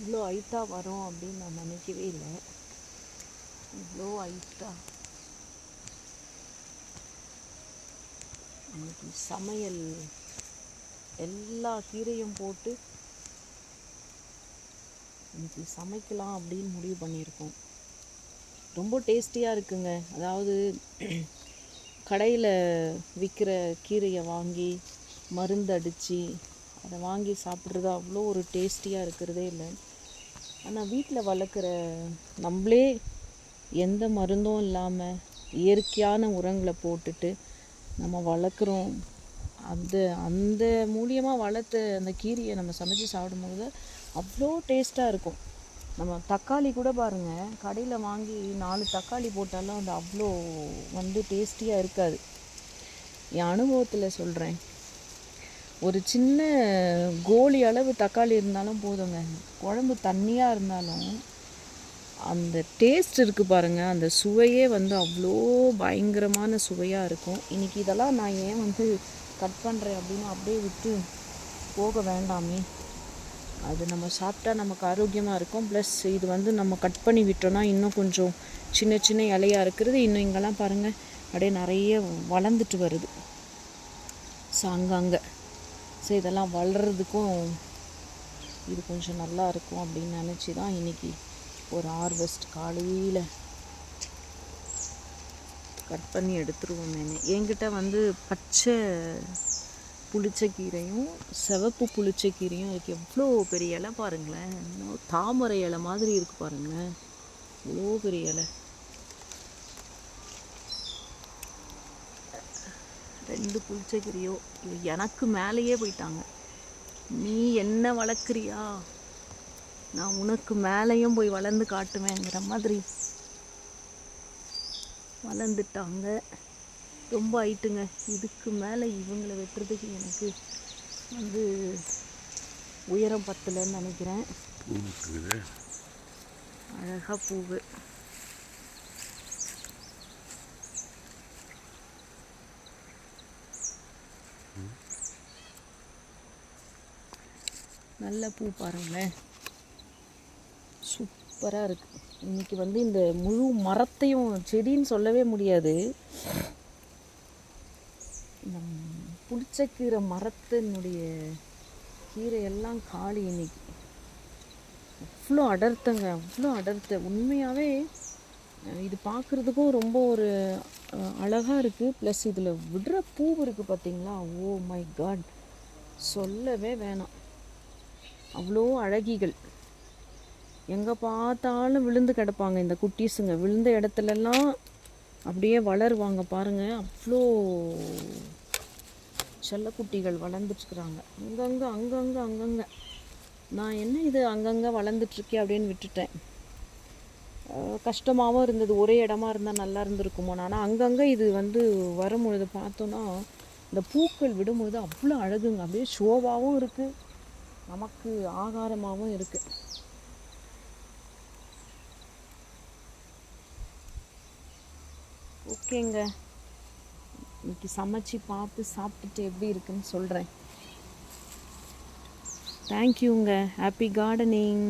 இவ்வளோ ஹைட்டாக வரும் அப்படின்னு நான் நினைக்கவே இல்லை. இவ்வளோ ஹைட்டாக இன்னைக்கு சமையல் எல்லா கீரையும் போட்டு இன்னைக்கு சமைக்கலாம் அப்படின்னு முடிவு பண்ணியிருக்கோம். ரொம்ப டேஸ்டியாக இருக்குங்க. அதாவது கடையில் விற்கிற கீரையை வாங்கி மருந்து அடித்து அதை வாங்கி சாப்பிட்றது அவ்வளோ ஒரு டேஸ்டியாக இருக்கிறதே இல்லை. ஆனால் வீட்டில் வளர்க்குற நம்மளே எந்த மருந்தும் இல்லாமல் இயற்கையான உரங்களை போட்டுட்டு நம்ம வளர்க்குறோம். அந்த அந்த மூலியமாக வளர்த்த அந்த கீரையை நம்ம சமைச்சு சாப்பிடும்போது அவ்வளோ டேஸ்ட்டாக இருக்கும். நம்ம தக்காளி கூட பாருங்கள் கடையில் வாங்கி நாலு தக்காளி போட்டாலும் அது அவ்வளோ வந்து டேஸ்டியாக இருக்காது. என் அனுபவத்தில் சொல்கிறேன் ஒரு சின்ன கோலி அளவு தக்காளி இருந்தாலும் போதுங்க. குழம்பு தண்ணியாக இருந்தாலும் அந்த டேஸ்ட் இருக்குது பாருங்கள் அந்த சுவையே வந்து அவ்வளோ பயங்கரமான சுவையாக இருக்கும். இன்றைக்கி இதெல்லாம் நான் ஏன் வந்து கட் பண்ணுறேன் அப்படின்னு அப்படியே விட்டு போக வேண்டாமே. அது நம்ம சாப்பிட்டா நமக்கு ஆரோக்கியமாக இருக்கும். ப்ளஸ் இது வந்து நம்ம கட் பண்ணி விட்டோம்னா இன்னும் கொஞ்சம் சின்ன சின்ன இலையாக இருக்கிறது. இன்னும் இங்கெல்லாம் பாருங்கள் அப்படியே நிறைய வளர்ந்துட்டு வருது. ஸோ அங்கங்கே ஸோ இதெல்லாம் வளர்கிறதுக்கும் இது கொஞ்சம் நல்லா இருக்கும் அப்படின்னு நினச்சி தான் இன்றைக்கி ஒரு ஹார்வெஸ்ட் காலையில் கட் பண்ணி எடுத்துருவோம் நான். என்கிட்ட வந்து பச்சை புளிச்சக்கீரையும் சிவப்பு புளிச்சக்கீரையும் இருக்குது எவ்வளோ பெரிய இலை பாருங்களேன். தாமரை இலை மாதிரி இருக்குது பாருங்களேன். இவ்வளோ பெரிய இலை. ரெண்டு புளிச்சக்கீரையோ இது எனக்கு மேலேயே போயிட்டாங்க. நீ என்ன வளர்க்குறியா? நான் உனக்கு மேலேயும் போய் வளர்ந்து காட்டுவேங்கிற மாதிரி வளர்ந்துட்டாங்க. ரொம்ப ஹைட்டுங்க இதுக்கு மேலே இவங்களை வெட்டுறதுக்கு எனக்கு வந்து உயரம் பத்தலைன்னு நினைக்கிறேன். அழகாக பூவு. நல்ல பூ பாருங்களேன். சூப்பராக இருக்குது இன்றைக்கி வந்து இந்த முழு மரத்தையும் செடின்னு சொல்லவே முடியாது. இந்த புளிச்சக்கீரை மரத்தினுடைய கீரையெல்லாம் காளி இன்னைக்கு. அவ்வளோ அடர்த்தங்க அவ்வளோ அடர்த்த. உண்மையாகவே இது பார்க்குறதுக்கும் ரொம்ப ஒரு அழகாக இருக்குது ப்ளஸ் இதில் விடுற பூ இருக்குது பார்த்தீங்களா ஓ oh மை காட் சொல்லவே வேணாம். அவ்வளோ அழகிகள். எங்கே பார்த்தாலும் விழுந்து கிடப்பாங்க இந்த குட்டீஸுங்க. விழுந்த இடத்துலலாம் அப்படியே வளருவாங்க பாருங்கள் அவ்வளோ செல்லக்குட்டிகள் வளர்ந்துட்டுருக்குறாங்க. அங்கங்கே அங்கங்கே அங்கங்கே. நான் என்ன இது அங்கங்கே வளர்ந்துட்டுருக்கே அப்படின்னு விட்டுட்டேன். கஷ்டமாகவும் இருந்தது. ஒரே இடமா இருந்தால் நல்லா இருந்திருக்குமோ ஆனால் அங்கங்கே இது வந்து வரும்பொழுது பார்த்தோன்னா இந்த பூக்கள் விடும்பொழுது அவ்வளோ அழகுங்க. அப்படியே ஷோவாகவும் இருக்குது நமக்கு ஆகாரமாகவும் இருக்குது ஓகேங்க. இன்னைக்கு சமைச்சு பார்த்து சாப்பிட்டுட்டு எப்படி இருக்குன்னு சொல்கிறேன் தேங்க்யூங்க ஹாப்பி கார்டனிங்